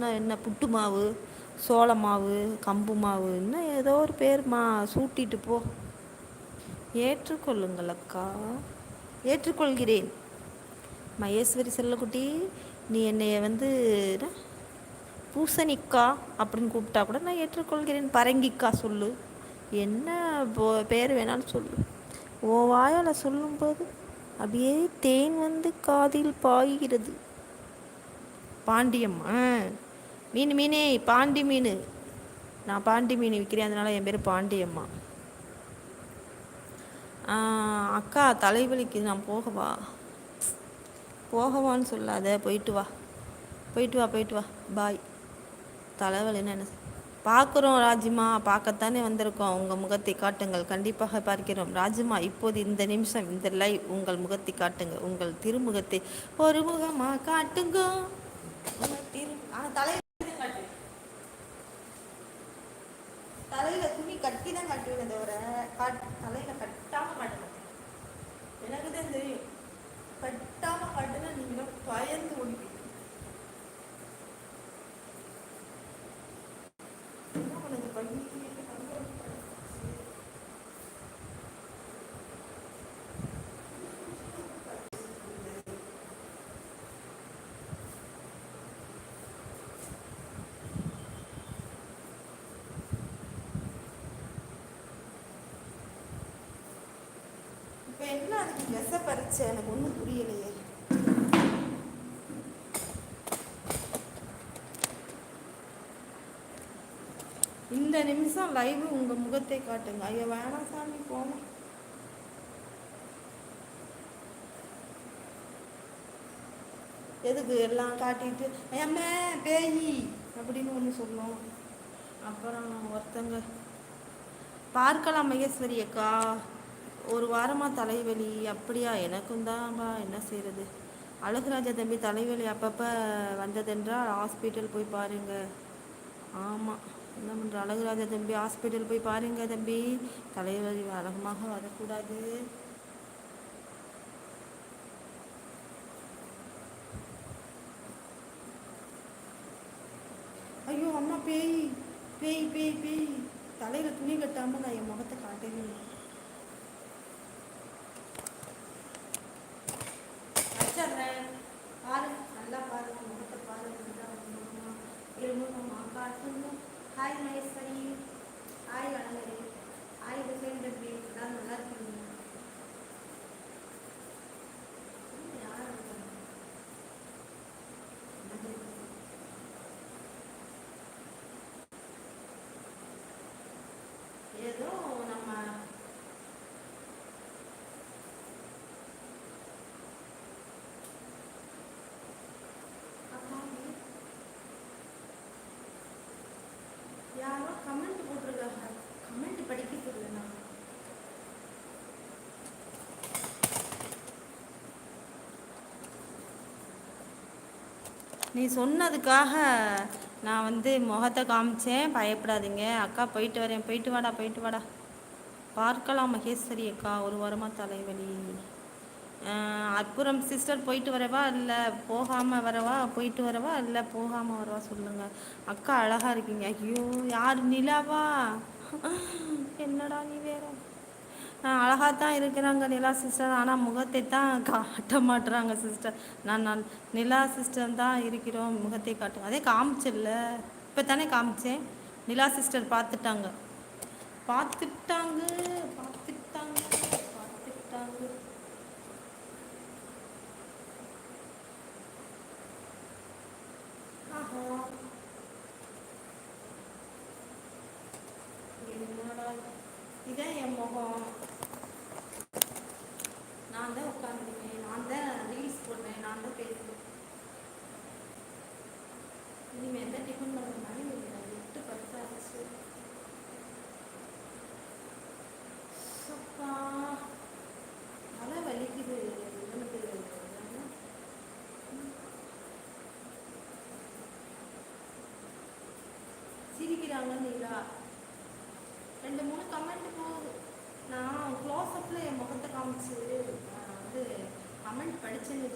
இன்னும் என்ன? புட்டு மாவு சோள மாவு கம்பு மாவு இன்னும் ஏதோ ஒரு பேர் மா சூட்டிட்டு போ. ஏற்றுக்கொள்ளுங்கள் அக்கா. ஏற்றுக்கொள்கிறேன். மகேஸ்வரி செல்லக்குட்டி நீ என்னைய வந்து பூசணிக்கா அப்படின்னு கூப்பிட்டா கூட நான் ஏற்றுக்கொள்கிறேன். பரங்கிக்கா சொல்லு. என்ன பேர் வேணாலும் சொல்லு. ஓ வாயால் சொல்லும்போது அப்படியே தேன் வந்து காதில் பாய்கிறது. பாண்டியம்மா மீன் மீனே பாண்டி மீன். நான் பாண்டி மீன் விற்கிறேன் அதனால என் பேர் பாண்டியம்மா அக்கா தலைவலிக்கு நான் போகவா போகவான்னு சொல்லாத போயிட்டு வா. போயிட்டு வா போயிட்டு வா. பாய். தலைவலின்னு என்ன பார்க்குறோம் ராஜிமா பார்க்கத்தானே வந்திருக்கோம். உங்கள் முகத்தை காட்டுங்கள். கண்டிப்பாக பார்க்கிறோம். ராஜிமா இப்போது இந்த நிமிஷம் இந்த லைவ் உங்கள் முகத்தை காட்டுங்க உங்கள் திருமுகத்தை ஒரு முகமா காட்டுங்க. திரு காட்டு தலையில துணி கட்டி தவிர காட் தலையில் கட்டாமல் கட்டணும் எனக்கு தான் தெரியும் கட்டாமல் கட்டுனா நீங்களும் பயந்து ஓடிப்பீங்க. என்ன பண்ணுது? பண்ணி என்ன அதுக்கு விச பறிச்ச? எனக்கு ஒன்றும் புரியலையே. இந்த நிமிஷம் லைவ் உங்க முகத்தை காட்டுங்க. ஐயா வேணாம் சாமி போங்க. எதுக்கு எல்லாம் காட்டிட்டு ஏம்மே பேயி அப்படின்னு ஒன்று சொல்லணும். அப்புறம் ஒருத்தங்க பார்க்கலாம் மகேஸ்வரி அக்கா. ஒரு வாரமாக தலைவலி அப்படியா? எனக்கும் தான்பா என்ன செய்கிறது அழகுராஜா தம்பி தலைவலி அப்பப்போ வந்ததென்றால் ஹாஸ்பிட்டல் போய் பாருங்க. ஆமாம் என்ன பண்ணுற அழகுராஜா தம்பி ஹாஸ்பிட்டல் போய் பாருங்க தம்பி. தலைவலி அழகமாக வரக்கூடாது. ஐயோ அம்மா பேய். பேய் பேய் பேய். தலையில் துணி கட்டாமல் நான் என் முகத்தை காட்டவே இல்லை வச்சிடுறேன் பாரு நல்லா பாரு முகத்தை பாரு இருமுகமா காட்டுங்க ஹாய் மகேஸ்வரி ஹாய் வணங்கரி ஹாய் டிசைன் டப்பி எல்லாம் நல்லா இருக்கீங்க யார் இருக்காங்க? ஏதோ நம்ம அம்மா, யாரோ கமெண்ட் போட்டிருக்காங்க. கமெண்ட் படிக்க தெரியல நீ சொன்னதுக்காக நான் வந்து முகத்தை காமிச்சேன். பயப்படாதீங்க. அக்கா போயிட்டு வரேன். போயிட்டு வாடா போயிட்டு வாடா. பார்க்கலாம் மகேஸ்வரி அக்கா. ஒரு வாரமாக தலைவலி. அப்புறம் சிஸ்டர் போயிட்டு வரவா இல்லை போகாமல் வரவா? போயிட்டு வரவா இல்லை போகாமல் வரவா சொல்லுங்க. அக்கா அழகாக இருக்கீங்க. ஐயோ யார் நிலாவா? என்னடா நீ வேற? அழகாக தான் இருக்கிறாங்க நிலா சிஸ்டர் ஆனால் முகத்தை தான் காட்ட மாட்டுறாங்க சிஸ்டர் நான் நான் நிலா சிஸ்டர் தான் இருக்கிறோம். முகத்தை காட்டு அதே காமிச்சில்ல. இப்போ தானே காமிச்சேன். நிலா சிஸ்டர் பார்த்துட்டாங்க. பார்த்துட்டாங்க. பார்த்துட்டாங்க பார்த்துட்டாங்க ஆஹா என்னடா இது? இதான் என் முகம் நான் தான் உட்காந்துருக்கேன் நான் தான் ரீல்ஸ் போடுறேன் நான் தான் பேசுகிறேன் இனிமேல் தான் டிஃபன் பண்ணுற மாதிரி ஒரு எட்டு பத்து ஆச்சு அப்பா தலை வலிக்குது எனக்கு சிரிக்கிறாங்க நீலா. ரெண்டு மூணு கமெண்ட் போகுது நான் க்ளோஸ் என் முகத்தை காமிச்சு நான் வந்து கமெண்ட் படிச்சேன்னு